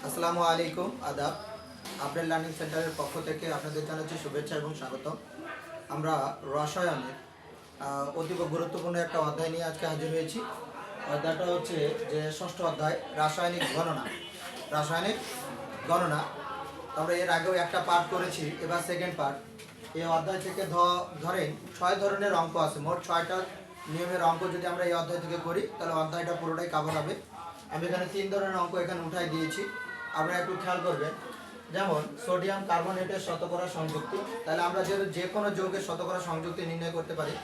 আসসালামু আলাইকুম, আদাব। আপডেট লার্নিং সেন্টারের পক্ষ থেকে আপনাদের জানাচ্ছি শুভেচ্ছা এবং স্বাগতম। আমরা রসায়নের অতীব গুরুত্বপূর্ণ একটা অধ্যায় নিয়ে আজকে হাজির হয়েছি। অধ্যায়টা হচ্ছে যে ষষ্ঠ অধ্যায়, রাসায়নিক গণনা। রাসায়নিক গণনা। আমরা এর আগেও একটা পার্ট করেছি, এবার সেকেন্ড পার্ট এই অধ্যায় থেকে ধরেন ছয় ধরনের অঙ্ক আছে, মোট ছয়টা নিয়মের অঙ্ক যদি আমরা এই অধ্যায় থেকে করি, তাহলে অধ্যায়টা পুরোটাই কাভার হবে। আমি এখানে তিন ধরনের অঙ্ক এখানে উঠাই দিয়েছি। আপনারা একটু খেয়াল করবেন। যেমন, সোডিয়াম কার্বনেটের শতকরা সংযুক্তি। তাহলে আমরা যে যে কোনো যৌগের শতকরা সংযুক্তি নির্ণয় করতে পারি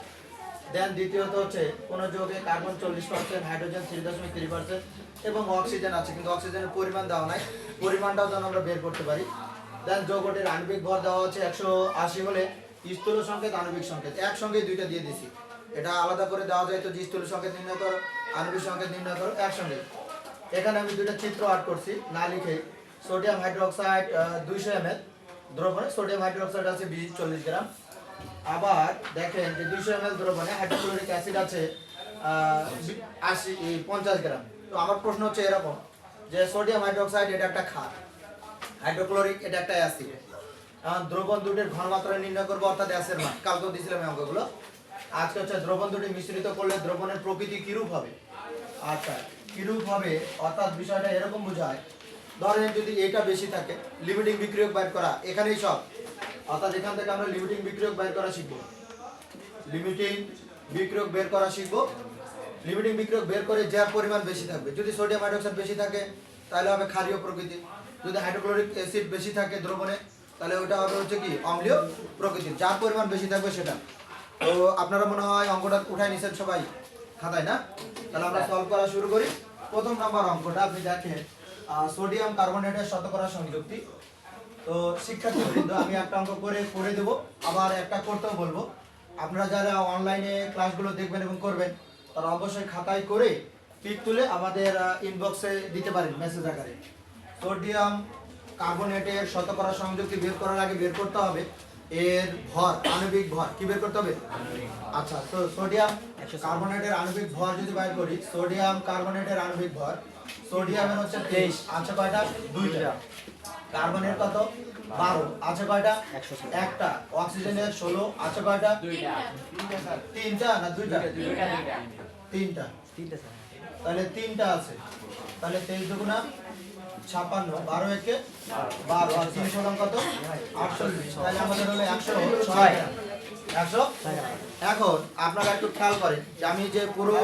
দেন দ্বিতীয়ত হচ্ছে কোনো যৌগে কার্বন চল্লিশ পার্সেন্ট হাইড্রোজেন থ্রি দশমিক থ্রি পার্সেন্ট এবং অক্সিজেন আছে, কিন্তু অক্সিজেনের পরিমাণ দেওয়া নাই। পরিমাণটাও যেন আমরা বের করতে পারি। দেন যৌগটির আণবিক ভর দেওয়া হচ্ছে একশো আশি হলে স্থূল সংকেত, আণবিক সংকেত। একসঙ্গে দুইটা দিয়ে দিছি। এটা আলাদা করে দেওয়া যায় তো যে স্থূল সংকেত নির্ণয় করো, আণবিক সংকেত নির্ণয় করো একসঙ্গে এখানে আমি দুইটা চিত্র আর্ট করছি, না লিখে সোডিয়াম হাইড্রোক্সাইড দুইশো এম এল দ্রবণে সোডিয়াম হাইড্রোক্সাইড আছে বিশ, চল্লিশ গ্রাম। আবার দেখেন যে দুইশো এম এল দ্রবণে হাইড্রোক্লোরিক অ্যাসিড আছে আশি পঞ্চাশ গ্রাম। তো আমার প্রশ্ন হচ্ছে এরকম, যে সোডিয়াম হাইড্রোক্সাইড এটা একটা ক্ষার হাইড্রোক্লোরিক এটা একটা অ্যাসিড এখন দ্রবণ দুটির ঘনমাত্রা নির্ণয় করব, অর্থাৎ অ্যাসের মান কালকেও দিয়েছিলাম এই অঙ্কগুলো। আজকে হচ্ছে দ্রবণ দুটি মিশ্রিত করলে দ্রবণের প্রকৃতি কিরূপ হবে? আচ্ছা। কিরূপ হবে অর্থাৎ বিষয়টা এরকম বোঝায়। ধরেন যদি এটা বেশি থাকে লিমিটিং বিক্রিয়ক বাইর করা, এখানেই সব। অর্থাৎ এখান থেকে আমরা লিমিটিং বিক্রিয়ক বাইর করা শিখব। লিমিটিং বিক্রিয়ক বের করা শিখব। লিমিটিং বিক্রিয়ক বের করে যার পরিমাণ বেশি থাকবে। যদি সোডিয়াম হাইড্রোক্সাইড বেশি থাকে, তাহলে হবে ক্ষারীয় প্রকৃতি। যদি হাইড্রোক্লোরিক অ্যাসিড বেশি থাকে দ্রবণে, তাহলে ওটা হবে হচ্ছে কি? অম্লীয় প্রকৃতির যার পরিমাণ বেশি থাকবে সেটা। তো আপনারা মনে হয় অঙ্কটা উঠাই নিছেন সবাই খাতায়, না? তাহলে আমরা সলভ করা শুরু করি। প্রথম নাম্বার অঙ্কটা আপনি দেখেন সোডিয়াম কার্বনেটের শতকরা সংযুক্তি। তো শিক্ষার্থীবৃন্দ, আমি একটা অঙ্ক করে করে দেবো, আবার একটা করতেও বলব। আপনারা যারা অনলাইনে ক্লাসগুলো দেখবেন এবং করবেন, তারা অবশ্যই খাতায় করে পিক তুলে আমাদের ইনবক্সে দিতে পারেন মেসেজ আকারে। সোডিয়াম কার্বনেটের শতকরা সংযুক্তি বের করার আগে বের করতে হবে। এর ভর আণবিক ভর কি বের করতে হবে? আচ্ছা তো সোডিয়াম কার্বনেটের আণবিক ভর যদি বাইর করি সোডিয়াম কার্বনেটের আণবিক ভর সোডিয়ামের হচ্ছে তেইশ আছে কয়টা? দুইটা। কার্বনের কত? বারো। আছে কয়টা? একটা। অক্সিজেনের ষোলো আছে কয়টা? তিনটা না দুইটা? তিনটা। তাহলে তিনটা আছে। তাহলে তেইশ দুগুণা ছাপ্পান্ন বারো একে বারো। আর তিন ষোলো কত? আটচল্লিশ। তাহলে আমাদের হলো একশো ছয়। গ্রাম। একশো এখন আপনারা একটু খেয়াল করেন যে আমি যে পুরো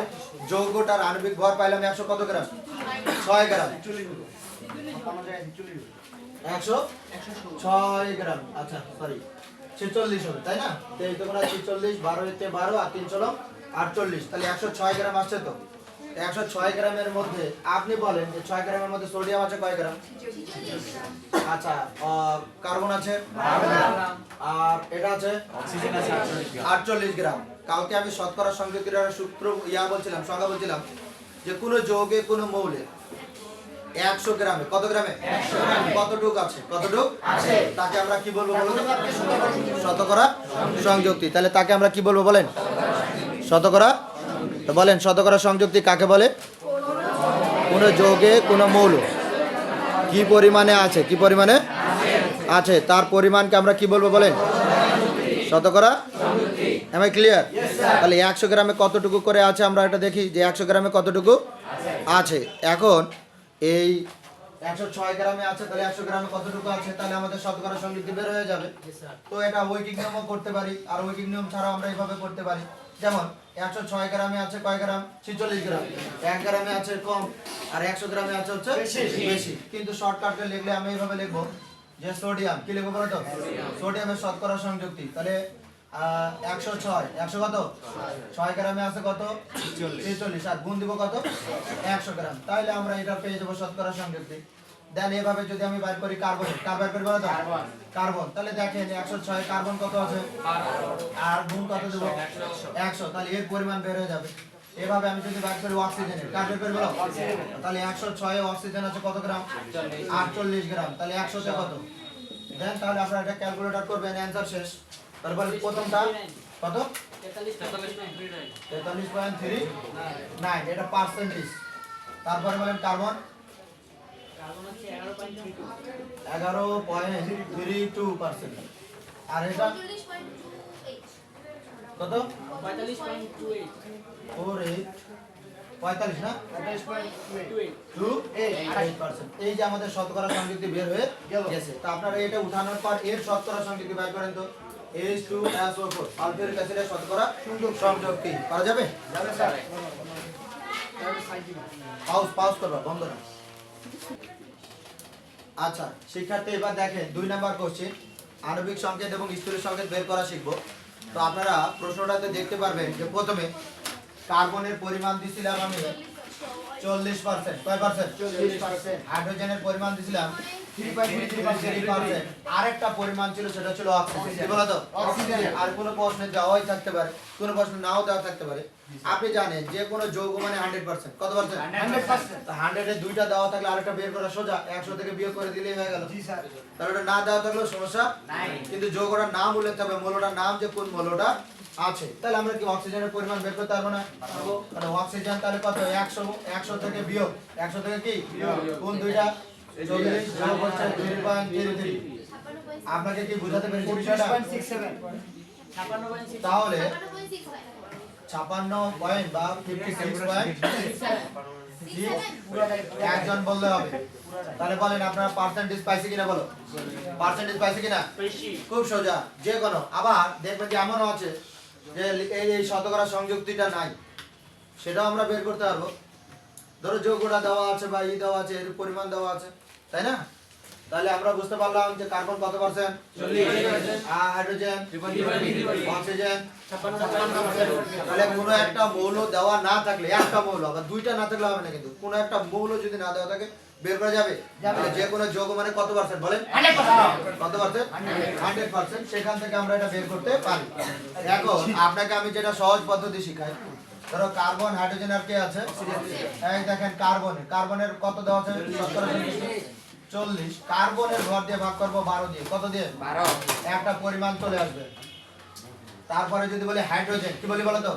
যৌগটার আণবিক ভর পাইলাম একশো কত গ্রাম? ছয় গ্রাম। একশো ছয় গ্রাম। আচ্ছা সরি ছেচল্লিশ হবে তাই না? তেইশ তোমরা ছেচল্লিশ বারো এতে বারো আর তিন ষোলো আটচল্লিশ। তাহলে একশো ছয় গ্রাম আসছে তো? একশো ছয় গ্রামের মধ্যে আপনি বলেন যে ছয় গ্রামের মধ্যে সোডিয়াম আছে কয় গ্রাম? আচ্ছা কার্বন আছে? আর এটা আছে? আটচল্লিশ গ্রাম। কালকে আমি শতকরা সংযুক্তির সূত্র ইয়া বলছিলাম সংজ্ঞা বলছিলাম যে কোনো যৌগে কোনো মৌলে একশো গ্রামে কত গ্রামে? কতটুক আছে? কতটুক? আছে। তাকে আমরা কি বলব বলুন? শতকরা সংযুক্তি। তাহলে তাকে আমরা কি বলব বলেন? শতকরা তো বলেন শতকরা সংযুক্তি কাকে বলে? কোনো যোগে কোনো মৌল। কি পরিমাণে আছে? কি পরিমাণে আছে? তার পরিমাণকে আমরা কি বলব বলেন? শতকরা আমি ক্লিয়ার তাহলে একশো গ্রামে কতটুকু করে আছে আমরা এটা দেখি যে একশো গ্রামে কতটুকু আছে? এখন এই একশো ছয় গ্রামে আছে তাহলে একশো গ্রামে কতটুকু আছে? তাহলে আমাদের শতকরা সংযুক্তি বের হয়ে যাবে। তো এটা ঐকিক নিয়মও করতে পারি আর ঐকিক নিয়ম ছাড়াও আমরা এইভাবে করতে পারি। যেমন একশো ছয় গ্রামে আছে কয় গ্রাম? ছিচল্লিশ গ্রাম। এক গ্রামে আছে কম আর একশো গ্রামে আছে হচ্ছে বেশি। কিন্তু শর্টকাটে লিখলে আমি এইভাবে লিখব যে সোডিয়াম। কি লিখব বলো তো? সোডিয়ামের শতকরা সংযুক্তি। তাহলে একশো ছয়। একশো কত? ছয় গ্রামে আছে কত? ছেচল্লিশ। আর গুণ দিব কত? একশো গ্রাম। তাহলে আমরা এটা পেয়ে যাব শতকরা সংযুক্তি। দেন এভাবে যদি আমি বাইর করি কার্বন কার বাইর করি বলো কার্বন তাহলে দেখেন একশো ছয় কার্বন কত আছে? আর গুণ কত দেবো? একশো। তাহলে এর পরিমাণ বের হয়ে যাবে। এভাবে আমি যদি বাইর করি অক্সিজেনের কার বের করি তাহলে একশো ছয় অক্সিজেন আছে কত গ্রাম? আটচল্লিশ। গ্রাম। তাহলে একশোতে কত? দেন তাহলে আপনারা এটা ক্যালকুলেটর করবেন অ্যান্সার শেষ। তারপর প্রথমটা কত? তেতাল্লিশ পয়েন্ট থ্রি নাইন এটা পার্সেন্টেজ তারপরে বলেন কার্বন কার্বন এগারো পয়েন্ট থ্রি টু পার্সেন্ট আর এটা? কত? পঁয়তাল্লিশ পয়েন্ট ফোর এইট পঁয়তাল্লিশ না? টু এইট পার্সেন্ট এই যে আমাদের শতকরা সংযুক্তি বের হয়ে গেছে। তো আপনারা এটা উঠানোর পর এর শতকরা সংযুক্তি বের করেন তো। H two S O four অ্যাসিডের শতকরা সংযুক্তি। করা যাবে? যাবে স্যার। পাউজ পাউজ করবা বন্ধ না আচ্ছা শিক্ষার্থী, এবার দেখেন, দুই নাম্বার কোশ্চেন আণবিক সংকেত এবং স্থূল সংকেত বের করা শিখব। তো আপনারা প্রশ্নটাতে দেখতে পারবেন যে প্রথমে কার্বনের পরিমাণ দিছিলাম আমি চল্লিশ পার্সেন্ট কয় পার্সেন্ট চল্লিশ পার্সেন্ট হাইড্রোজেনের পরিমাণ দিছিলাম three point three three percent আরেকটা পরিমাণ ছিল সেটা ছিল অক্সিজেন কি অক্সিজেন। আর কোনো প্রশ্নে দেওয়াই থাকতে পারে কোনো প্রশ্ন নাও দেওয়া থাকতে পারে। আপনি জানেন যে কোনো যৌগ মানে হান্ড্রেড পার্সেন্ট কত পার্সেন্ট হান্ড্রেড পার্সেন্ট হান্ড্রেডে দুইটা দেওয়া থাকলে আরেকটা বের করা সোজা একশো থেকে বিয়োগ করে দিলেই হয়ে গেল। তাহলে ওটা না দেওয়া থাকলেও সমস্যা কিন্তু যৌগটার নাম উল্লেখ হবে মৌলটার নাম যে কোন মৌলটা আছে তাহলে আমরা কি অক্সিজেনের পরিমাণ বের করতে পারব না? অক্সিজেন তাহলে কত? একশো একশো থেকে বিয়োগ। একশো থেকে কি? কোন দুইটা চল্লিশ যোগ হচ্ছে দুই পয়েন্ট থ্রি থ্রি আপনাকে কি বুঝাতে পেরেছি বিষয়টা? তাহলে ছাপান্ন পয়েন্ট বা ফিফটি সিক্স পয়েন্ট একজন বললে হবে। তাহলে বলেন আপনার পার্সেন্টেজ পাইছে কিনা বলো। পার্সেন্টেজ পাইছে কিনা? খুব সোজা যে কোনো। আবার দেখবেন যে এমনও আছে যে এই এই শতকরা সংযুক্তিটা নাই। সেটাও আমরা বের করতে পারব। ধরো যোগটা দেওয়া আছে বা ই দেওয়া আছে এর পরিমাণ দেওয়া আছে। তাই না? তাহলে আমরা বুঝতে পারলাম যে কার্বন কত পার্সেন্ট আর হাইড্রোজেন? অক্সিজেন? তাহলে কোনো একটা মৌল দেওয়া না থাকলে একটা মৌল দুইটা না থাকলে হবে না কিন্তু। কোনো একটা মৌল যদি না দেওয়া থাকে বের করা যাবে। যে কোনো যোগ মানে কত পার্সেন্ট বলেন? কত পার্সেন্ট হান্ড্রেড পার্সেন্ট। সেখান থেকে আমরা এটা বের করতে পারি। এখন আপনাকে আমি যেটা সহজ পদ্ধতি শিখাই ধরো কার্বন হাইড্রোজেন আর কে আছে? এই দেখেন কার্বন কার্বনের কত দেওয়া আছে? চল্লিশ। কার্বনের ঘর দিয়ে ভাগ করব বারো দিয়ে। কত দিয়ে? বারো। একটা পরিমাণ চলে আসবে। তারপরে যদি বলি হাইড্রোজেন কি বলি বলো তো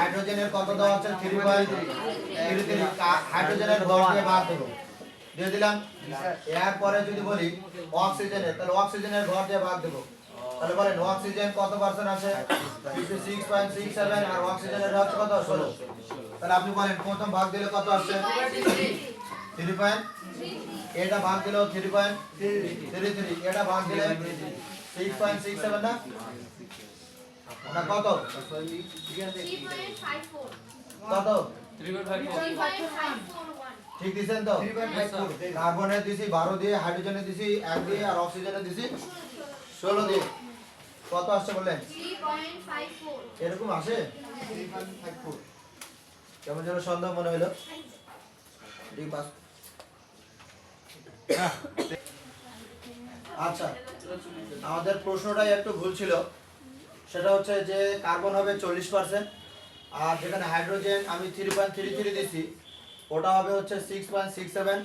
হাইড্রোজেনের কত দেওয়া আছে? থ্রি পয়েন্ট থ্রি থ্রি হাইড্রোজেনের ভর দিয়ে ভাগ দেবো। দিয়ে দিলাম। এরপরে যদি বলি অক্সিজেনের তাহলে অক্সিজেনের ভর দিয়ে ভাগ দেবো। তাহলে বলেন অক্সিজেন কত পার্সেন্ট আছে? সিক্স পয়েন্ট সিক্স সেভেন আর অক্সিজেনের হচ্ছে কত? ষোলো। তাহলে আপনি বলেন প্রথম ভাগ দিলে কত আসছে? থ্রি পয়েন্ট এটা ভাগ দিলেও থ্রি পয়েন্ট থ্রি থ্রি এটা ভাগ দিলে সিক্স পয়েন্ট সিক্স সেভেন না? ওটা কত? কত? ঠিক দিছেন তো? কার্বনের দিছি, বারো দিয়ে হাইড্রোজেনের দিছি, এক দিয়ে আর অক্সিজেনের দিছি, ষোলো দিয়ে। কত আসছে বললেন? এরকম আসে? কেমন যেন সন্দেহ মনে হইল ডি পাস আচ্ছা আমাদের প্রশ্নটাই একটু ভুল ছিল। সেটা হচ্ছে যে কার্বন হবে চল্লিশ পার্সেন্ট আর যেখানে হাইড্রোজেন আমি থ্রি পয়েন্ট থ্রি থ্রি দিছি, ওটা হবে হচ্ছে six point six seven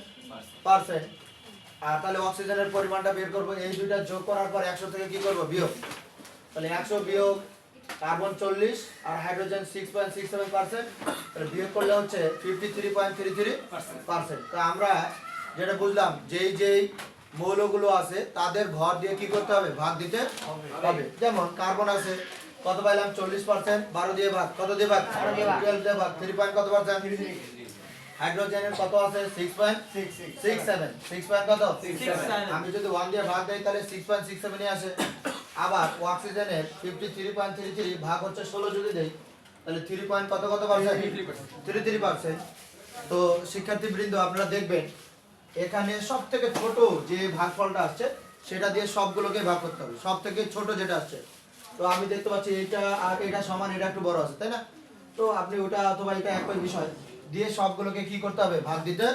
percent আর তাহলে অক্সিজেনের পরিমাণটা বের করব, এই দুইটা যোগ করার পর একশো থেকে কি করব? বিয়োগ। তাহলে একশো বিয়োগ কার্বন চল্লিশ আর hydrogen six point six seven percent বিয়োগ করলে হচ্ছে fifty three point three three percent তো আমরা যেটা বুঝলাম যেই যেই মৌলগুলো আছে তাদের ভর দিয়ে কি করতে হবে? ভাগ দিতে হবে। যেমন কার্বন আছে কত পাইলাম? চল্লিশ পার্সেন্ট। বারো দিয়ে ভাগ কত দিয়ে ভাগ? দিয়ে ভাগ। টুয়েলভ দিয়ে ভাগ থ্রি পয়েন্ট কত পার্সেন্ট? হাইড্রোজেনের কত আছে? Six point six seven six point কত? আমি যদি ওয়ান দিয়ে ভাগ দেই তাহলে সিক্স পয়েন্ট সিক্স সেভেনই আসে। আবার অক্সিজেনের fifty three point three three ভাগ হচ্ছে ষোলো যদি দেই তাহলে থ্রি পয়েন্ট কত কত পার্সেন্ট? থ্রি থ্রি পার্সেন্ট তো শিক্ষার্থী বৃন্দ আপনারা দেখবেন এখানে সব থেকে ছোট যে ভাগফলটা আসছে, সেটা দিয়ে সবগুলোকে ভাগ করতে হবে। সব থেকে ছোট যেটা আসছে। তো আমি দেখতে পাচ্ছি এটা আর এটা সমান, এটা একটু বড় আছে, তাই না? তো আপনি ওটা অথবা এটা একই বিষয় দিয়ে সবগুলোকে কি করতে হবে? ভাগ দিতে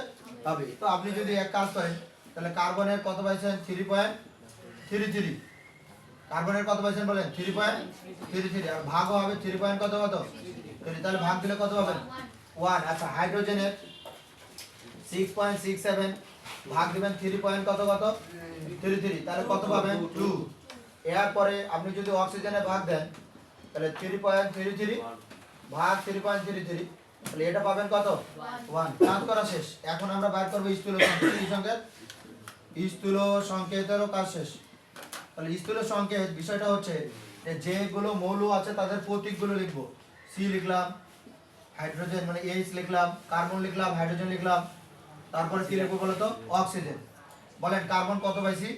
হবে। তো আপনি যদি এক কাজ করেন, তাহলে কার্বনের কত পাইছেন? Three point three three. কার্বনের কত পাইছেন বলেন? Three point three three. আর ভাগও হবে থ্রি পয়েন্ট কত কত? তাহলে ভাগ দিলে কত পাবেন? ওয়ান। আচ্ছা হাইড্রোজেনের সিক্স পয়েন্ট সিক্স সেভেন ভাগ দিবেন থ্রি পয়েন্ট কত কত? থ্রি থ্রি তাহলে কত পাবেন? টু এরপরে আপনি যদি অক্সিজেনে ভাগ দেন, তাহলে থ্রি পয়েন্ট থ্রি থ্রি ভাগ থ্রি পয়েন্ট থ্রি থ্রি তাহলে এটা পাবেন কত? ওয়ান কাজ করা শেষ। এখন আমরা বাইর করব স্থূল সংকেত। স্থূল সংকেতেরও কাজ শেষ। তাহলে স্থূল সংকেত বিষয়টা হচ্ছে যে যেগুলো মৌল আছে তাদের প্রতীকগুলো লিখব। সি লিখলাম হাইড্রোজেন মানে এইচ লিখলাম কার্বন লিখলাম হাইড্রোজেন লিখলাম তারপরে কি লিখব বলো তো? অক্সিজেন। বলেন কার্বন কত পাইছি?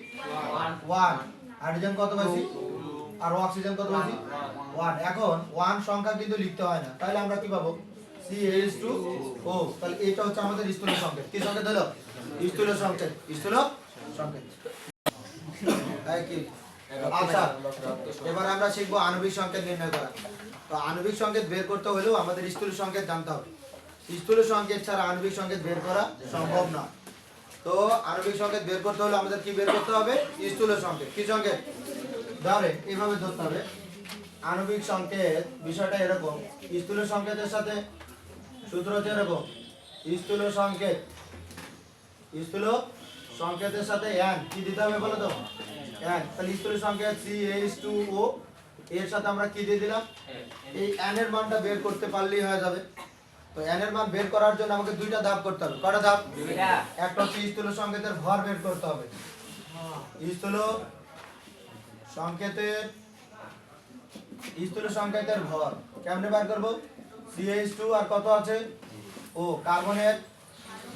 ওয়ান হাইড্রোজেন কত পাইছি? আর অক্সিজেন কত পাইছি? ওয়ান এখন ওয়ান সংখ্যা কিন্তু লিখতে হয় না। তাহলে আমরা কি পাবো? সি এইচ টু ও তাহলে এটা হচ্ছে আমাদের স্থূল সংকেত। কি সংকেত হলো? স্থূল সংকেত। স্থূল সংকেত। আচ্ছা এবার আমরা শিখব আণবিক সংকেত নির্ণয় করা। তো আণবিক সংকেত বের করতে হলেও আমাদের স্থূল সংকেত জানতে হবে। স্থূল সংকেত ছাড়া আণবিক সংকেত বের করা সম্ভব না। তো আণবিক সংকেত বের করতে হলে আমাদের কি বের করতে হবে? স্থূল সংকেত। কি সংকেত? ধরে, এইভাবে ধরতে হবে। আণবিক সংকেত বিষয়টা এরকম। স্থূল সংকেতের সাথে সূত্র হচ্ছে এরকম। স্থূল সংকেত। স্থূল সংকেতের সাথে এন কি দিতে হবে বলো তো? এন তাহলে স্থূল সংকেত সি এইচ টু ও এর সাথে আমরা কি দিয়ে দিলাম? এই এন এর মানটা বের করতে পারলেই হয়ে যাবে। তো এন এর মান বের করার জন্য আমাকে দুইটা ধাপ করতে হবে। কটা ধাপ? একটা হচ্ছে স্থূল সংকেতের ভর বের করতে হবে। স্থূল সংকেতের স্থূল সংকেতের ভর কেমনে বার করব? সিএইচ টু আর কত আছে? ও কার্বনের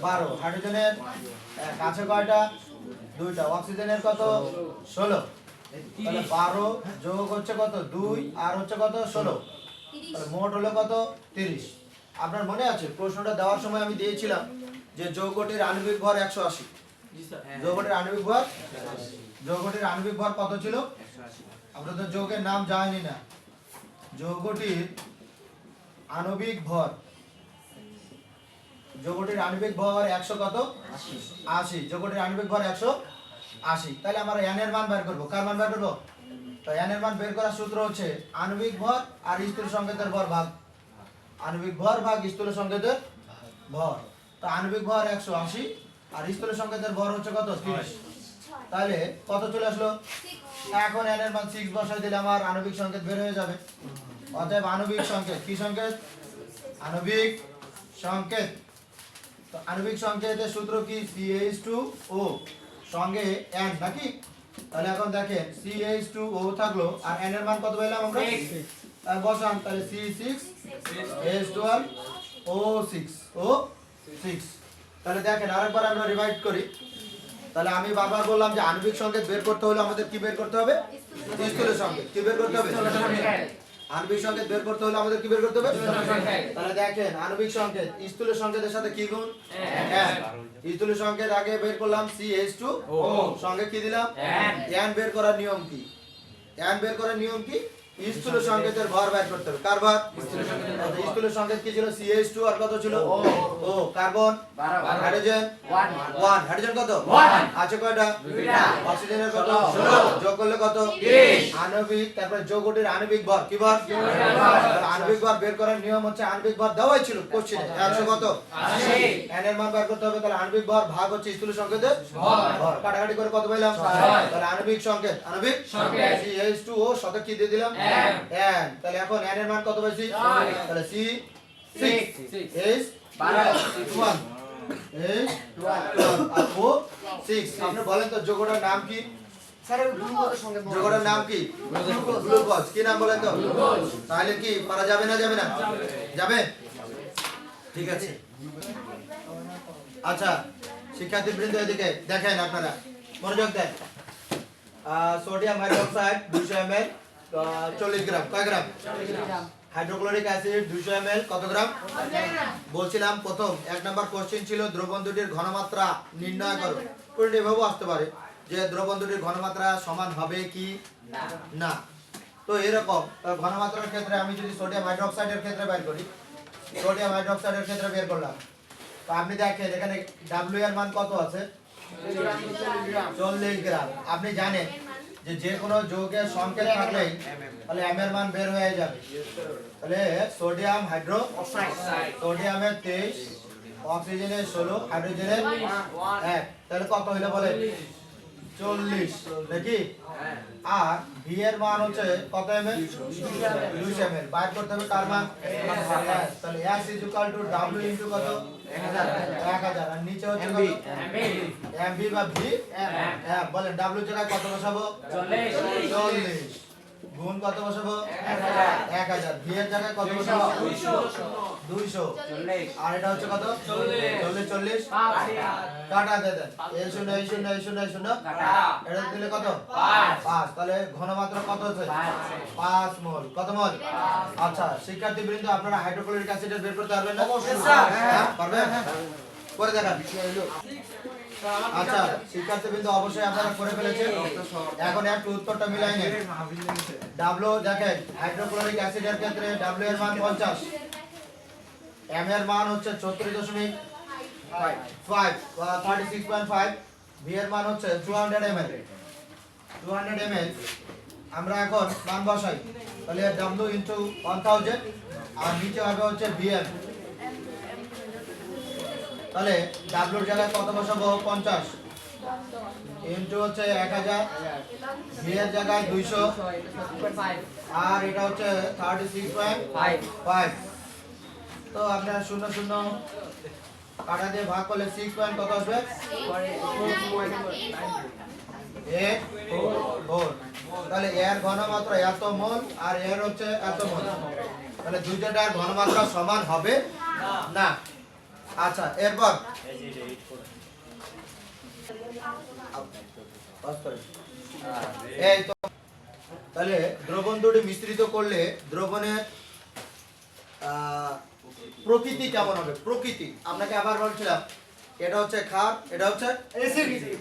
বারো হাইড্রোজেনের এক আছে কয়টা? দুইটা। অক্সিজেনের কত? ষোলো। তাহলে বারো যোগ হচ্ছে কত? দুই আর হচ্ছে কত? ষোলো। তাহলে মোট হলো কত? তিরিশ। আপনার মনে আছে? প্রশ্নটা দেওয়ার সময় আমি দিয়েছিলাম যে যৌগটির আণবিক ভর একশো আশি। যৌগটির আণবিক ভর? যৌগটির আণবিক ভর কত ছিল? আমরা তো যৌগের নাম জানি না। যৌগটির আণবিক ভর। যৌগটির আণবিক ভর একশো কত? আশি। যৌগটির আণবিক ভর একশো আশি। তাহলে আমরা এন এর মান বের করব। কার মান বের করব? তো এন এর মান বের করার সূত্র হচ্ছে আণবিক ভর আর স্থূল সংকেতের ভর ভাগ। আণবিক ভর ভাগ স্থূল সংকেতের ভর। তো আণবিক ভর একশো আশি আর স্থূল সংকেতের ভর হচ্ছে কত? তিরিশ। তাহলে কত চলে আসলো? এখন এন এর মান সিক্স বসাই দিলে আমার আণবিক সংকেত বের হয়ে যাবে। অতএব আণবিক সংকেত কি সংকেত? আণবিক সংকেত। তো আণবিক সংকেতের সূত্র কি? সিএইচ টু ও সঙ্গে এন নাকি? তাহলে এখন দেখেন সিএইচ টু ও থাকল আর এন এর মান কত পেলাম আমরা? বসান তাহলে C six H twelve O six O six তাহলে দেখেন আরেকবার আমরা রিভাইড করি। তাহলে আমি বারবার বললাম যে আণবিক সংকেত বের করতে হলে আমাদের কি বের করতে হবে? স্থূল সংকেত। কি বের করতে হবে? আণবিক সংকেত বের করতে হলে আমাদের কি বের করতে হবে? তাহলে দেখেন আণবিক সংকেত স্থূল সংকেতের সাথে কি গুণ? এক। স্থূল সংকেত আগে বের করলাম সি এইচ টু সঙ্গে কি দিলাম? এন বের করার নিয়ম কি? এন বের করার নিয়ম কি? স্থূল সংকেতের ভর বের করতে হবে। কার ভর? স্থূল সংকেত কি ছিল? টু আর কত ছিল? ও কার্বন? হাইড্রোজেন? ওয়ান। হাইড্রোজেন কত? আছে কয়টা? অক্সিজেনের কত? যোগ করলে কত? আণবিক তারপরে যৌগটির আণবিক ভর। কি ভর? আণবিক ভর বের করার নিয়ম হচ্ছে আণবিক ভর দেওয়াই ছিল কোশ্চেনে। একশো কত? এন এর মান বের করতে হবে তাহলে আণবিক ভর ভাগ হচ্ছে স্থূল সংকেতের ভর। কাটাকাটি করে কত পাইলাম? তাহলে আণবিক সংকেত। আণবিক? সংকেত। সি এইচ টু ও সাথে কি দিয়ে দিলাম? এন তাহলে এখন এন এর মান কত পাইছি। তাহলে সি। ওয়ান আর ও সিক্স আপনি বলেন তো যোগটার নাম কি? যোগটার নাম কি? গ্লুকোজ কি নাম বলেন তো? তাহলে কি পারা যাবে না যাবে না? যাবে। ঠিক আছে। আচ্ছা শিক্ষার্থী বৃন্দ এদিকে দেখেন আপনারা। মনোযোগ দেন। সোডিয়াম হাইড্রোক্সাইড দুইশো এম এল চল্লিশ গ্রাম, কয় গ্রাম? হাইড্রোক্লোরিক অ্যাসিড দুইশো এম কত গ্রাম? বলছিলাম প্রথম, এক নাম্বার কোশ্চেন ছিল দ্রবণ দুটির ঘনমাত্রা নির্ণয় করো। কোনটি এভাবেও আসতে পারে, যে দ্রবণ দুটির ঘনমাত্রা সমান হবে কি? না। তো এরকম ঘনমাত্রার ক্ষেত্রে আমি যদি সোডিয়াম হাইড্রোক্সাইডের ক্ষেত্রে বের করি সোডিয়াম হাইড্রোক্সাইডের ক্ষেত্রে বের করলাম। তো আপনি দেখেন, এখানে ডাব্লিউ এর মান কত আছে? চল্লিশ গ্রাম। আপনি জানেন যে যে কোনো যৌগের সংকেত থাকলেই তাহলে এম এর মান বের হয়ে যাবে। তাহলে সোডিয়াম হাইড্রো সোডিয়ামের তেইশ অক্সিজেনের ষোলো হাইড্রোজেনের এক। তাহলে কত হইল বলে? চল্লিশ। দেখি আর ভি এর মান হচ্ছে কত এম এল দুইশো। এম এল বাইর করতে হবে কার মান। হ্যাঁ, তাহলে S is equal to W into কত? এক হাজার হ্যাঁ। বলেন ডাব্লিউ জায়গায় কত বসাবো? চল্লিশ। গুণ কত বসাবো? এক হাজার। ভি এর জায়গায় কত বসাবো? দুইশো। আর এটা হচ্ছে কত? চল্লিশ। চল্লিশ কাটা দিয়ে দেন এই শূন্য এই শূন্য এই শূন্য এই শূন্য। এটা দিলে কত? পাঁচ। তাহলে ঘনমাত্রা কত হচ্ছে? পাঁচ। মোল। কত মোল? আচ্ছা শিক্ষার্থী বৃন্দ আপনারা হাইড্রোক্লোরিক অ্যাসিড বের করতে পারবেন না? হ্যাঁ, পারবেন? করে দেখান। আচ্ছা শিক্ষার্থী বৃন্দ, অবশ্যই আপনারা করে ফেলেছেন। এখন একটু উত্তরটা মিলাই নেন। ডাব্লু দেখেন হাইড্রোক্লোরিক অ্যাসিডের ক্ষেত্রে ডাব্লু এর মান পঞ্চাশ। এম এর মান হচ্ছে ছত্রিশ দশমিক five thirty six point five V এর মান হচ্ছে two hundred M L two hundred M L আমরা এখন মান বসাই। তাহলে ডাব্লু ইন্টু ওয়ান থাউজেন্ড আর নিচে হবে হচ্ছে বি ভিএম তাহলে ডাব্লুর জায়গায় কত বসাবো? পঞ্চাশ। ইন্টু হচ্ছে এক হাজার। বিয়ের জায়গায় দুইশো। আর এটা হচ্ছে থার্টি সিক্স পয়েন্ট ফাইভ তো আপনার শূন্য শূন্য কাটা দিয়ে ভাগ করলে সিক্স পয়েন্ট কত আসবে? তাহলে এর ঘনমাত্রা এত মোল আর এর হচ্ছে এত মোল। তাহলে দুইটার ঘনমাত্রা সমান হবে? না। আচ্ছা এরপর? এই তো তাহলে দ্রবণ দুটি মিশ্রিত করলে দ্রবণের আহ, প্রকৃতি কেমন হবে? প্রকৃতি। আপনাকে আবার বলছিলাম এটা হচ্ছে ক্ষার এটা হচ্ছে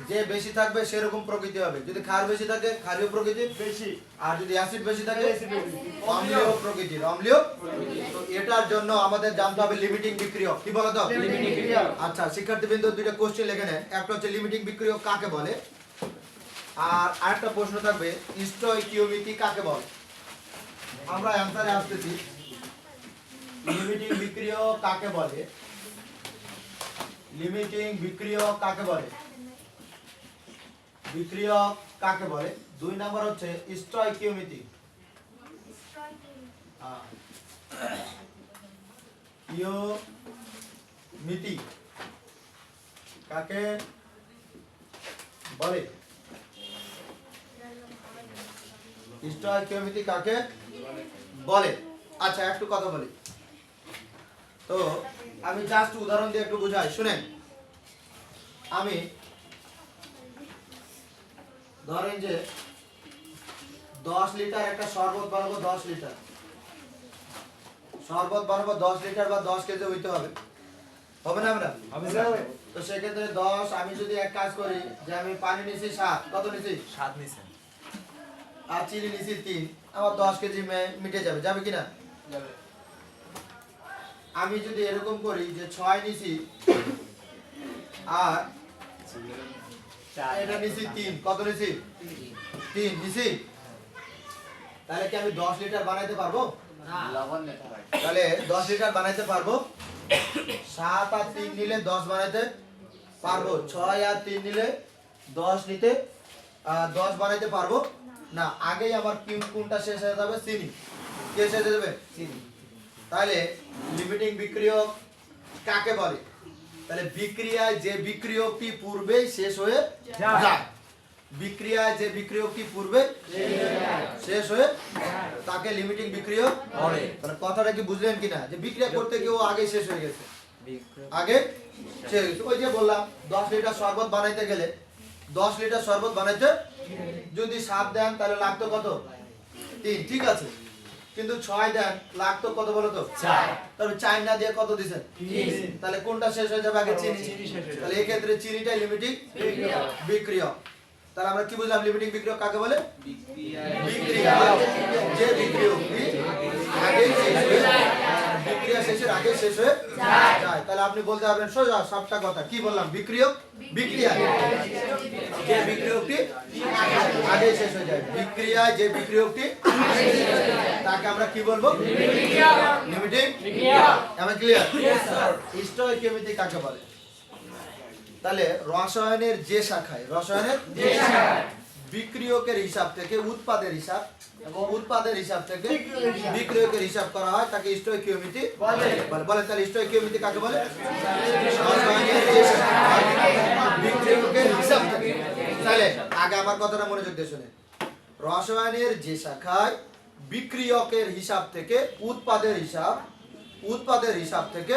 যে বেশি থাকবে সেরকম প্রকৃতি হবে। যদি ক্ষার বেশি থাকে প্রকৃতি। বেশি। আর যদি অ্যাসিড বেশি থাকে অম্লীয় প্রকৃতির অম্লীয় তো এটার জন্য আমাদের জানতে হবে লিমিটিং বিক্রিয়ক। কি বলো তো আচ্ছা শিক্ষার্থীবৃন্দ দুইটা কোশ্চেন লেখে নেন। একটা হচ্ছে লিমিটিং বিক্রিয়ক কাকে বলে? আর আরেকটা প্রশ্ন থাকবে স্টয়কিওমিতি কাকে বলে? আমরা অ্যান্সারে আসতেছি। লিমিটিং বিক্রিয়ক কাকে বলে? লিমিটিং বিক্রিয়ক কাকে বলে? বিক্রিয়ক কাকে বলে? দুই নাম্বার হচ্ছে স্টয়কিওমিতি মিতি কাকে বলে? স্টয়কিওমিতি কাকে বলে? আচ্ছা একটু কথা বলি। তো আমি জাস্ট উদাহরণ দিয়ে একটু বুঝাই শুনেন। আমি ধরেন যে দশ লিটার একটা শরবত বানাবো দশ লিটার। শরবত বানাবো দশ লিটার বা দশ কেজি হইতে হবে। হবে না আমরা তো সেক্ষেত্রে দশ আমি যদি এক কাজ করি যে আমি পানি নিছি সাত কত নিছি? স্বাদ নিছেন আর চিনি নিছি তিন আমার দশ কেজি মিটে যাবে যাবে কিনা? আমি যদি এরকম করি যে ছয় নিছি আর এটা নিছি তিন। কত নিছি? তিন নিছি? তাহলে কি আমি দশ লিটার বানাইতে পারব? তাহলে দশ লিটার বানাইতে পারব। সাত আর তিন নিলে দশ বানাইতে পারব। ছয় আর তিন নিলে দশ নিতে দশ বানাইতে পারব। না আগেই আমার কোনটা শেষ হয়ে যাবে? চিনি। কে শেষ হয়ে যাবে? চিনি। তাহলে লিমিটিং বিক্রিয়ক কাকে বলে? তাহলে বিক্রিয়ায় যে বিক্রিয়কটি পূর্বেই শেষ হয়ে যায়। বিক্রিয়ায় যে বিক্রিয়কটি পূর্বে শেষ হয়ে তাকে লিমিটিং বিক্রিয়ক বলে। তাহলে কথাটা কি বুঝলেন কিনা? যে বিক্রিয়া করতে গিয়ে ও আগে শেষ হয়ে গেছে। আগে শেষ হয়ে গেছে। ওই যে বললাম দশ লিটার শরবত বানাইতে গেলে দশ লিটার শরবত বানাইতে যদি সাত দেন তাহলে লাগতো কত? তিন। ঠিক আছে। কিন্তু ছয় দেন লাখ তো কত বলো তো? তবে চার। না দিয়ে কত দিছেন? তাহলে কোনটা শেষ হয়ে যাবে? আগে চিনি। তাহলে এক্ষেত্রে ক্ষেত্রে চিনিটাই লিমিটিং বিক্রিয়। তাহলে আমরা কি বুঝলাম? লিমিটিং বিক্রিয় কাকে বলে? বিক্রিয়া। যে বিক্রিয় আগে বিক্রিয়া শেষের আগে শেষ হয়ে যায়। তাহলে আপনি বলতে পারবেন সোজা সবটা কথা। কি বললাম? বিক্রিয়ক বিক্রিয়া। যে বিক্রিয়কটি আগে শেষ হয়ে যায়। যে বিক্রিয়কটি তাকে আমরা কি বলব? লিমিটিং আমি ক্লিয়ার কাকে বলে? তাহলে রসায়নের যে শাখায় রসায়নের যে বিক্রিয়কের হিসাব থেকে উৎপাদের হিসাব এবং উৎপাদের হিসাব থেকে বিক্রিয়কের হিসাব করা হয় তাকে স্টোইকিওমিতি বলে। বলে। তাহলে স্টোইকিওমিতি কাকে বলে? রসায়নের যে শাখায় বিক্রিয়কের হিসাব থেকে। তাহলে আগে আমার কথাটা মনোযোগ দিয়ে শুনে। রসায়নের যে শাখায় বিক্রিয়কের হিসাব থেকে উৎপাদের হিসাব উৎপাদের হিসাব থেকে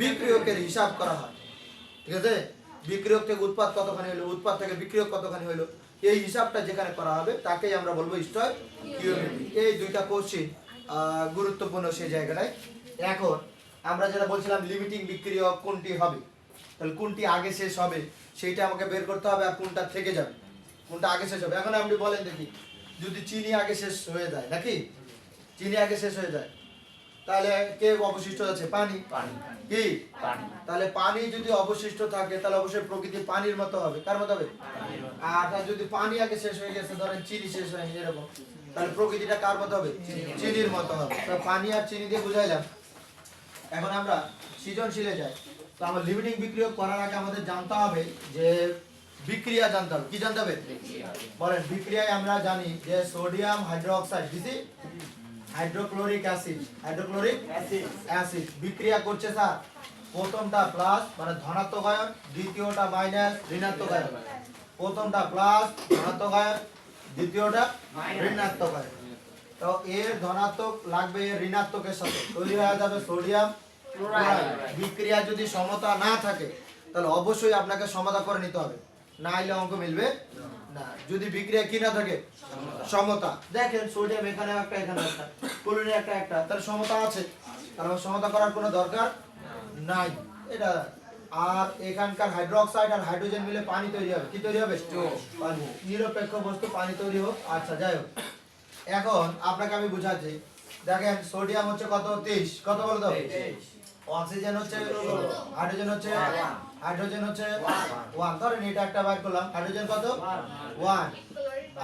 বিক্রিয়কের হিসাব করা হয়। ঠিক আছে? বিক্রিয়ক থেকে উৎপাদ কতখানি হলো উৎপাদ থেকে বিক্রিয়ক কতখানি হলো এই হিসাবটা যেখানে করা হবে, তাকেই আমরা বলব স্টয় এই দুইটা কোশ্চিন গুরুত্বপূর্ণ সেই জায়গাটায়। এখন, আমরা যেটা বলছিলাম লিমিটিং বিক্রিয়ক কোনটি হবে, তাহলে কোনটি আগে শেষ হবে, সেইটা আমাকে বের করতে হবে আর কোনটা থেকে যাবে, কোনটা আগে শেষ হবে। এখন আপনি বলেন দেখি, যদি চিনি আগে শেষ হয়ে যায়, নাকি? চিনি আগে শেষ হয়ে যায়। তাহলে কে অবশিষ্ট আছে? পানি। কি? তাহলে পানি যদি অবশিষ্ট থাকে তাহলে অবশ্যই প্রকৃতি পানির মতো হবে। কার মতো হবে? আর যদি পানি আগে শেষ হয়ে গেছে ধরেন চিনি শেষ হয়ে গেছে এরকম তাহলে প্রকৃতিটা কার মতো হবে? চিনির মতো হবে। তো পানি আর চিনি দিয়ে বুঝাইলাম। এখন আমরা সৃজনশীলে যাই। তো আমার লিমিটিং বিক্রিয়া করার আগে আমাদের জানতে হবে যে বিক্রিয়া জানতে হবে। কি জানতে হবে? বলেন বিক্রিয়ায় আমরা জানি যে সোডিয়াম হাইড্রোক্সাইড দিছি হাইড্রোক্লোরিক অ্যাসিড। Hydrochloric acid. বিক্রিয়া করছে স্যার। প্রথমটা প্লাস মানে ধনাত্মক আয়ন। দ্বিতীয়টা মাইনাস ঋণাত্মক আয়ন। প্রথমটা প্লাস ধনাত্মক আয়ন। দ্বিতীয়টা ঋণাত্মক আয়ন। তো এর ধনাত্মক লাগবে এর ঋণাত্মকের সাথে। তৈরি হয়ে যাবে সোডিয়াম ক্লোরাইড। বিক্রিয়া যদি সমতা না থাকে তাহলে অবশ্যই আপনাকে সমাধা করে নিতে হবে। না হলে অঙ্ক মিলবে না যদি বিক্রিয়া কি না থাকে? সমতা। দেখেন সোডিয়াম এখানে একটা এখানে একটা ক্লোরিন একটা একটা। তাহলে সমতা আছে। কারণ সমতা করার কোনো দরকার নাই। এটা আর এখানকার হাইড্রোক্সাইড আর হাইড্রোজেন মিলে পানি তৈরি হবে। কি তৈরি হবে? পানি। নিরপেক্ষ বস্তু পানি তৈরি হোক। আচ্ছা যাই হোক। এখন আপনাকে আমি বুঝাচ্ছি। দেখেন সোডিয়াম হচ্ছে কত? তেইশ কত বলো তো? অক্সিজেন হচ্ছে হাইড্রোজেন হচ্ছে হাইড্রোজেন হচ্ছে ওয়ান ধরেন এটা একটা বার করলাম। হাইড্রোজেন কত? ওয়ান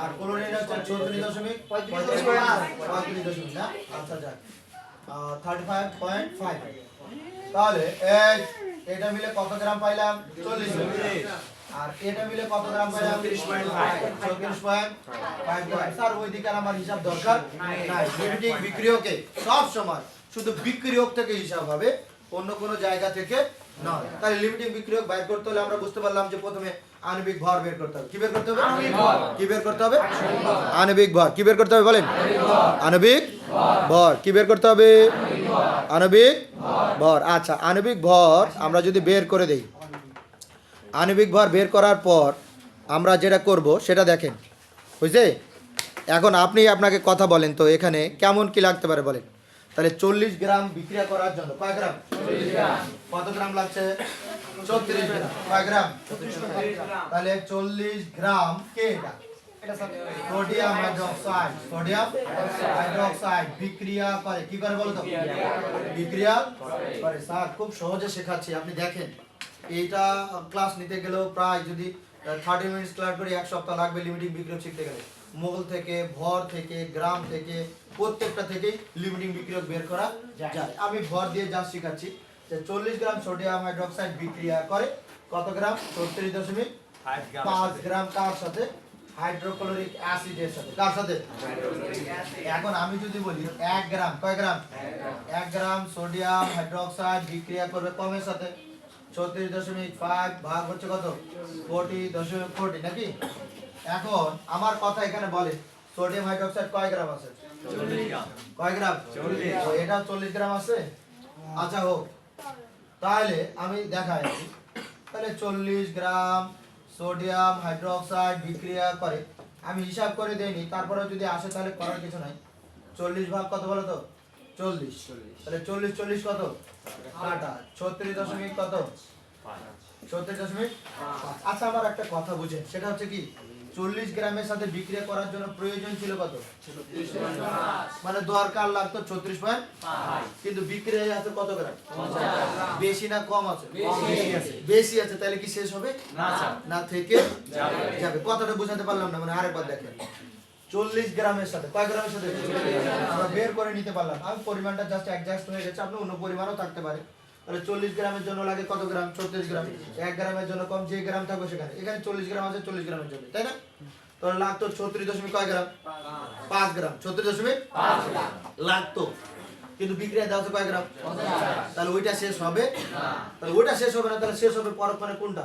আর ক্লোরিন হচ্ছে চৌত্রিশ দশমিক পঁয়ত্রিশ দশমিক না? আচ্ছা যাক। থার্টি ফাইভ পয়েন্ট ফাইভ তাহলে এটা মিলে কত গ্রাম পাইলাম? চল্লিশ আর এটা মিলে কত গ্রাম পাইলাম? চৌত্রিশ পয়েন্ট ফাইভ স্যার ওই দিকে আমার হিসাব দরকার নাই। লিমিটিং বিক্রিয়কে সব সময় শুধু বিক্রিয়ক থেকে হিসাব হবে। অন্য কোনো জায়গা থেকে নয় তাহলে লিমিটিং বিক্রিয়ক বাইর করতে হলে আমরা বুঝতে পারলাম যে প্রথমে আণবিক ভর বের করতে হবে। কি বের করতে হবে? কি বের করতে হবে? আণবিক ভর। কি বের করতে হবে বলেন? আণবিক ভর। কি বের করতে হবে? আণবিক ভর। আচ্ছা আণবিক ভর আমরা যদি বের করে দেই। আণবিক ভর বের করার পর আমরা যেটা করব সেটা দেখেন। বুঝছে এখন আপনি আপনাকে কথা বলেন তো এখানে কেমন কি লাগতে পারে বলেন? তাহলে চল্লিশ গ্রাম বিক্রিয়া করার জন্য কয় গ্রাম? কত গ্রাম লাগছে? চৌত্রিশ গ্রাম। কয় গ্রাম? তাহলে চল্লিশ গ্রাম কে এটা? Sodium hydroxide. সোডিয়াম হাইড্রোক্সাইড বিক্রিয়া করে। কি করে বলো তো বিক্রিয়া করে। স্যার খুব সহজে শেখাচ্ছি। আপনি দেখেন এইটা ক্লাস নিতে গেলেও প্রায় যদি থার্টি মিনিটস ক্লাস করে এক সপ্তাহ লাগবে লিমিটিং বিক্রিয়ক শিখতে গেলে। মোল থেকে ভর থেকে গ্রাম থেকে প্রত্যেকটা থেকেই লিমিটিং বিক্রিয়ক বের করা যায়। আমি ভর দিয়ে যা শিখাচ্ছি যে চল্লিশ গ্রাম সোডিয়াম হাইড্রোক্সাইড বিক্রিয়া করে কত গ্রাম? চৌত্রিশ দশমিক পাঁচ গ্রাম কার সাথে? হাইড্রোক্লোরিক অ্যাসিডের সাথে। কার সাথে? এখন আমি যদি বলি এক গ্রাম কয় গ্রাম? এক গ্রাম। সোডিয়াম হাইড্রোক্সাইড বিক্রিয়া করবে কমের সাথে? ছত্রিশ দশমিক ফাইভ ভাগ হচ্ছে কত? ফোরটি দশমিক ফোরটি নাকি? এখন আমার কথা এখানে বলে সোডিয়াম হাইড্রোক্সাইড কয় গ্রাম আছে? কয় গ্রাম? এটা চল্লিশ গ্রাম আছে? আচ্ছা হোক। তাহলে আমি দেখাই। তাহলে চল্লিশ গ্রাম সোডিয়াম হাইড্রোক্সাইড বিক্রিয়া করে আমি হিসাব করে দেইনি তারপরে যদি আসে তাহলে করার কিছু নাই। চল্লিশ ভাগ কত বলো তো? চল্লিশ। তাহলে চল্লিশ চল্লিশ কত? কাটা ছত্রিশ দশমিক কত? ছত্রিশ দশমিক। আচ্ছা আমার একটা কথা বুঝেন। সেটা হচ্ছে কি চল্লিশ গ্রামের সাথে বিক্রিয়া করার জন্য প্রয়োজন ছিল কত? মানে দরকার লাগতো ছত্রিশ পয়েন্ট কিন্তু বিক্রিয়া আছে কত গ্রাম? বেশি না কম আছে? বেশি। আছে। তাহলে কি শেষ হবে? না থেকে যাবে। কথাটা বোঝাতে পারলাম না মানে আরেকবার দেখেন। চল্লিশ গ্রামের সাথে কয় গ্রামের সাথে? আমরা বের করে নিতে পারলাম। আমি পরিমাণটা জাস্ট অ্যাডজাস্ট হয়ে গেছে আপনি অন্য পরিমাণও থাকতে পারে। তাহলে চল্লিশ গ্রামের জন্য লাগে কত গ্রাম? ছত্রিশ গ্রাম। এক গ্রামের জন্য কম যে গ্রাম থাকবে সেখানে। এখানে চল্লিশ গ্রাম আছে, চল্লিশ গ্রামের জন্য। তাই না? তাহলে লাগতো ছত্রিশ দশমিক কয় গ্রাম? পাঁচ গ্রাম। ছত্রিশ দশমিক লাগতো। কিন্তু বিক্রিয়া দেওয়া কয় গ্রাম? তাহলে ওইটা শেষ হবে। তাহলে ওইটা শেষ হবে না, তাহলে শেষ হবে পরক্ষণে কোনটা?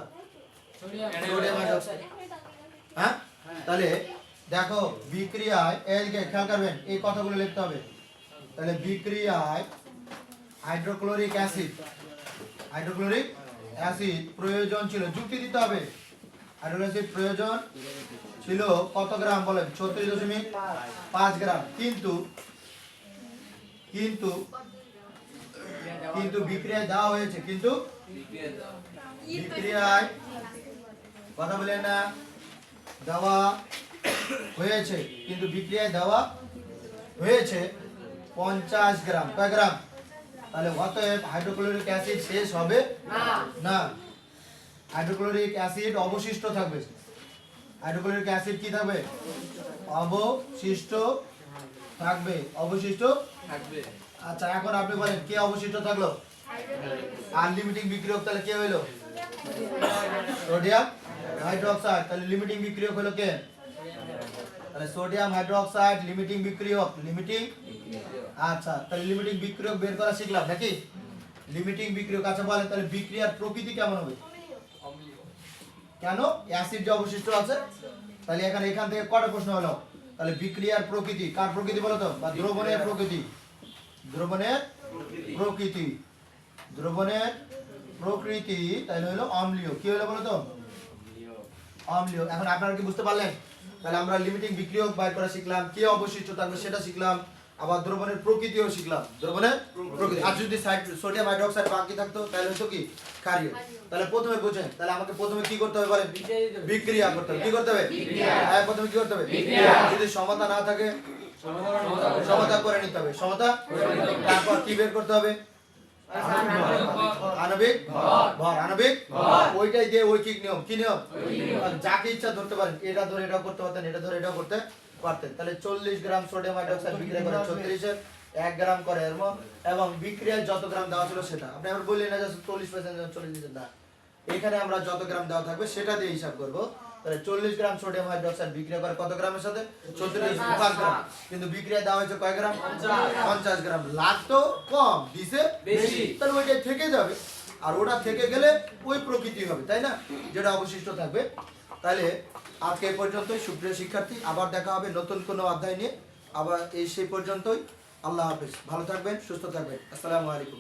হ্যাঁ? তাহলে দেখো, বিক্রিয়ায় খেয়াল করবেন, এই কথাগুলো লিখতে হবে। তাহলে বিক্রিয়ায় হাইড্রোক্লোরিক অ্যাসিড। হাইড্রোক্লোরিক অ্যাসিড প্রয়োজন ছিল, যুক্তি দিতে হবে। হাইড্রোক্লোরিক প্রয়োজন ছিল কত গ্রাম বলেন? ছত্রিশ দশমিক পাঁচ গ্রাম। কিন্তু কিন্তু কিন্তু বিক্রিয়ায় দেওয়া হয়েছে, কিন্তু বিক্রিয়ায় কথা বলেন না, দেওয়া হয়েছে, কিন্তু বিক্রিয়ায় দেওয়া হয়েছে পঞ্চাশ গ্রাম। কয় গ্রাম? তাহলে অতএব হাইড্রোক্লোরিক অ্যাসিড শেষ হবে? না। হাইড্রোক্লোরিক অ্যাসিড অবশিষ্ট থাকবে। হাইড্রোক্লোরিক অ্যাসিড কি থাকবে? অবশিষ্ট থাকবে। অবশিষ্ট থাকবে। আচ্ছা এখন আপনি বলেন কে অবশিষ্ট থাকল? আর লিমিটিং বিক্রিয়ক তাহলে কে হইল? সোডিয়াম হাইড্রোক্সাইড তাহলে লিমিটিং বিক্রিয়ক হলো কে? তাহলে সোডিয়াম হাইড্রোক্সাইড লিমিটিং বিক্রিয়ক লিমিটিং আচ্ছা তাহলে লিমিটিং বিক্রিয়ক বের করা শিখলাম নাকি? লিমিটিং বিক্রিয়ক আচ্ছা বলেন, তাহলে বিক্রিয়ার প্রকৃতি কেমন হবে? কেন? অ্যাসিড যে অবশিষ্ট আছে, তাহলে এখানে এখান থেকে কটা প্রশ্ন হলো? তাহলে বিক্রিয়ার প্রকৃতি, কার প্রকৃতি বলো তো বা দ্রবণের প্রকৃতি। দ্রবণের প্রকৃতি। দ্রবণের প্রকৃতি, তাহলে হলো অম্লীয়। কি হলো বলো তো অম্লীয়। এখন আপনারা কি বুঝতে পারলেন? তাহলে আমরা লিমিটিং বিক্রিয়ক বাইর করা শিখলাম, কে অবশিষ্ট থাকবে সেটা শিখলাম। আবার দ্রবণের প্রকৃতিও শিখলাম। দ্রবণের প্রকৃতি। আর যদি সোডিয়াম হাইড্রোক্সাইড বাকি থাকতো তাহলে হতো কি? ক্ষারীয় তাহলে প্রথমে বুঝেন তাহলে আমাকে প্রথমে কি করতে হবে বলেন? বিক্রিয়া করতে হবে। কি করতে হবে? হ্যাঁ প্রথমে কি করতে হবে? যদি সমতা না থাকে সমতা করে নিতে হবে। সমতা তারপর কি বের করতে হবে? আণবিক ভর। আণবিক ওইটাই দিয়ে ঐকিক নিয়ম। কি নিয়ম? যাকে ইচ্ছা ধরতে পারেন। এটা ধরে এটাও করতে পারতেন এটা ধরে এটাও করতে পারতেন। তাহলে চল্লিশ গ্রাম সোডিয়াম হাইড্রোক্সাইড বিক্রিয়া করে ছত্রিশের এক গ্রাম করে এর এবং বিক্রিয়ায় যত গ্রাম দেওয়া ছিল সেটা। আপনি আবার বললেন না যে চল্লিশ পার্সেন্ট চল্লিশ দিচ্ছেন না। এখানে আমরা যত গ্রাম দেওয়া থাকবে সেটা দিয়ে হিসাব করব। তাহলে চল্লিশ গ্রাম সোডিয়াম হাইড্রোক্সাইড বিক্রিয়া করে কত গ্রামের সাথে? চল্লিশ পাঁচ গ্রাম। কিন্তু বিক্রিয়া দেওয়া হয়েছে কয় গ্রাম? পঞ্চাশ গ্রাম। লাখ তো কম দিছে বেশি। তাহলে ওইটা থেকে যাবে। আর ওটা থেকে গেলে ওই প্রকৃতি হবে তাই না? যেটা অবশিষ্ট থাকবে। তাহলে আজকে পর্যন্তই, সুপ্রিয় শিক্ষার্থী, আবার দেখা হবে নতুন কোনো অধ্যায় নিয়ে। আবার এই সেই পর্যন্তই। আল্লাহ হাফিজ। ভালো থাকবেন, সুস্থ থাকবেন। আসসালামু আলাইকুম।